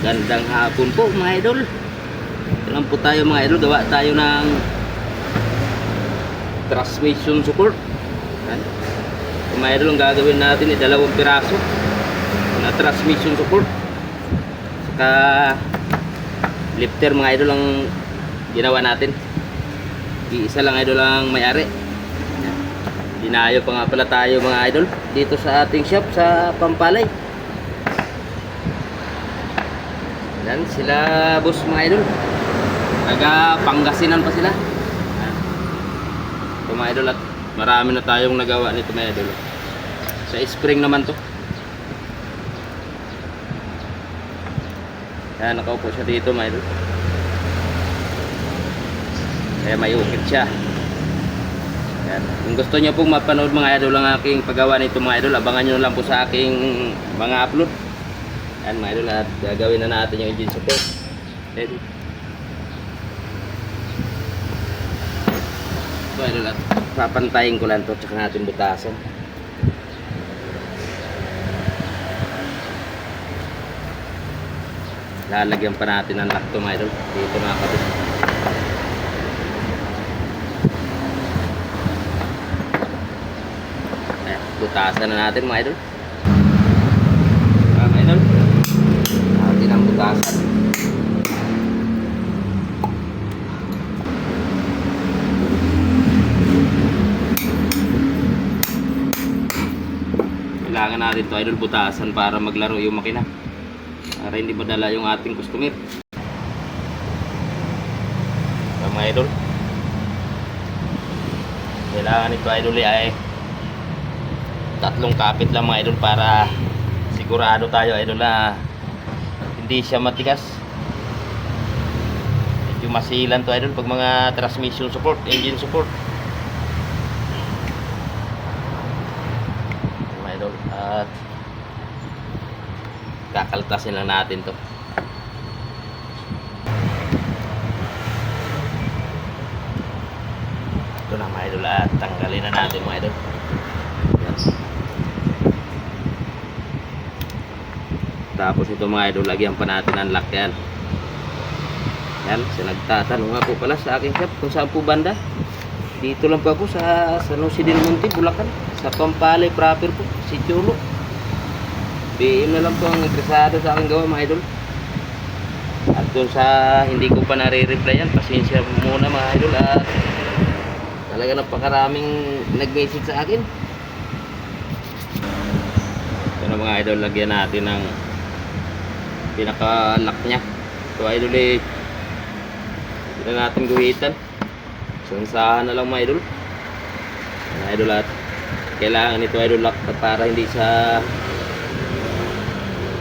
Magandang hapon po mga idol. Lang po tayo mga idol. Gawa tayo ng transmission support. Yan. So, mga idol, ang gagawin natin ay dalawang piraso na transmission support. Saka lifter mga idol ang ginawa natin. Iisa lang idol ang may-ari. Dinayo pa nga pala tayo mga idol dito sa ating shop sa Pampalay. Yan sila boss mga idol. Taga Pangasinan pa sila. Ito mga idol at marami na tayong nagawa nito mga idol. Sa spring naman to. Yan nakaupo siya dito mga idol. Kaya may ukit siya. Yan. Kung gusto niyo pong mapanood mga idol ang aking paggawa nito mga idol, abangan niyo lang po sa aking mga upload. Yan mga idol gagawin na natin yung engine support. Ready? Ito idol papantayin ko lang to tsaka natin butasan. Lalagyan pa natin ng lock to mga idol. Dito mga kapit. Ayan, butasan na natin mga idol. Mga idol. Natin ang butasan. Kailangan natin to idol butasan para maglaro yung makina. Para hindi madala yung ating customer. So, mga idol. Kailangan ito idol ay tatlong kapit lang mga idol para sigurado tayo idol na hindi siya matigas medyo masilan to idol pag mga transmission support engine support mga idol at kakaltasin lang natin to ito na mga idol at tanggalin na natin mga idol Yan. Tapos ito mga idol, lagyan pa natin ang lock yan. Yan, sa nagtatanong nga pala sa aking shop kung saan po banda. Dito lang po ako sa San Jose del Monte, Bulacan. Sa Pampalay proper po, si Chulo. PM na lang po ang interesado sa aking gawa mga idol. At dun sa hindi ko pa nare-replyan, pasensya muna mga idol at talaga napakaraming nag-message sa akin. Ito na mga idol, lagyan natin ng pinaka-lock niya. So idol eh, hindi na natin guhitan. Sansahan na lang mga idol. Mga idol at kailangan ito idol lock para hindi sa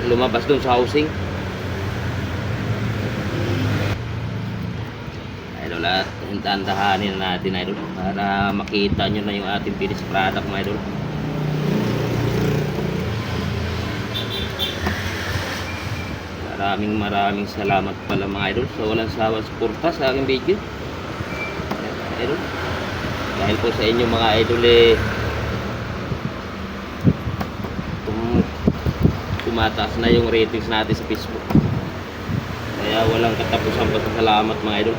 lumabas dun sa housing. Idol at hintahan-tahanin na natin idol para makita nyo na yung ating finished product mga idol. Maraming maraming salamat pala mga idol sa walang sawang suporta sa aking video. Idol. Dahil po sa inyo mga idol eh tumataas na yung ratings natin sa Facebook. Kaya walang katapusan pa sa salamat mga idol.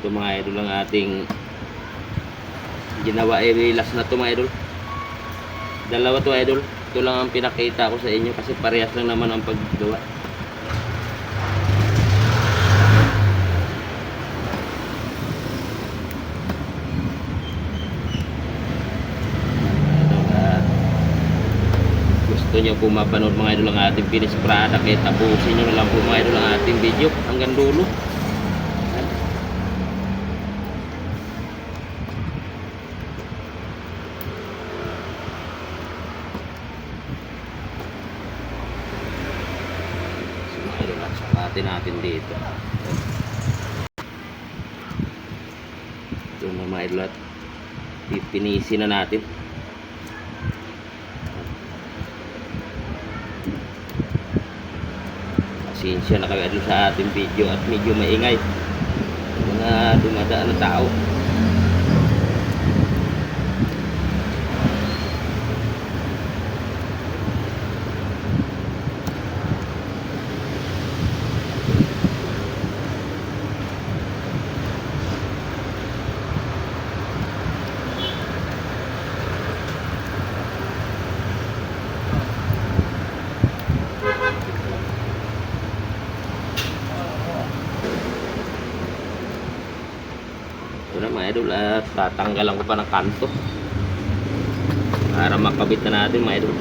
Ito mga idol ang ating ginawa eh last na to mga idol dalawa to idol ito lang ang pinakita ko sa inyo kasi parehas lang naman ang paggawa Idol, ah, gusto nyo po mapanood mga idol ang ating finished product eh tapusin nyo lang po mga idol ang ating video hanggang dulo sukatin natin dito. Ito na mga idol at pipinisin na natin. Pasensya na kayo sa ating video at medyo maingay. Mga dumadaan na tao. At tatanggalan ko pa ng kanto. Para makabit na natin mga idol.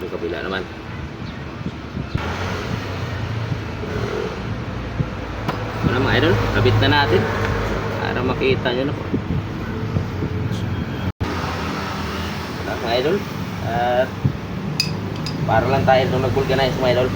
Yung kabila naman. Na mga idol, kabit na natin para makita nyo na po. Mga idol. At para lang tayo nung nag-vulcanize mga idol.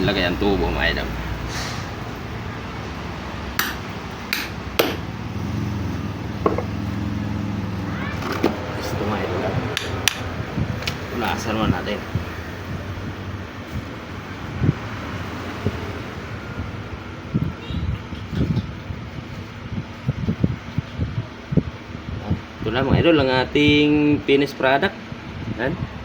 Lagay ang tubo mga idol. Gusto mga idol. Punasan naman natin. Ito na mga idol ang ating finished product. Yan.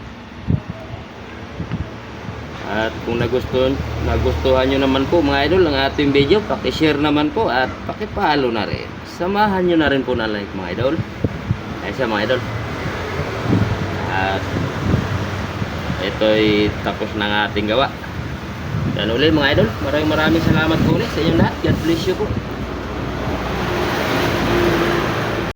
At kung nagustuhan, nagustuhan nyo naman po mga idol ang ating video, pakishare naman po at pakipalo na rin. Samahan nyo na rin po na like mga idol. Ay siya mga idol. At ito'y tapos ang ating gawa. Yan ulit mga idol. Maraming maraming salamat po ulit sa inyong lahat. God bless you po.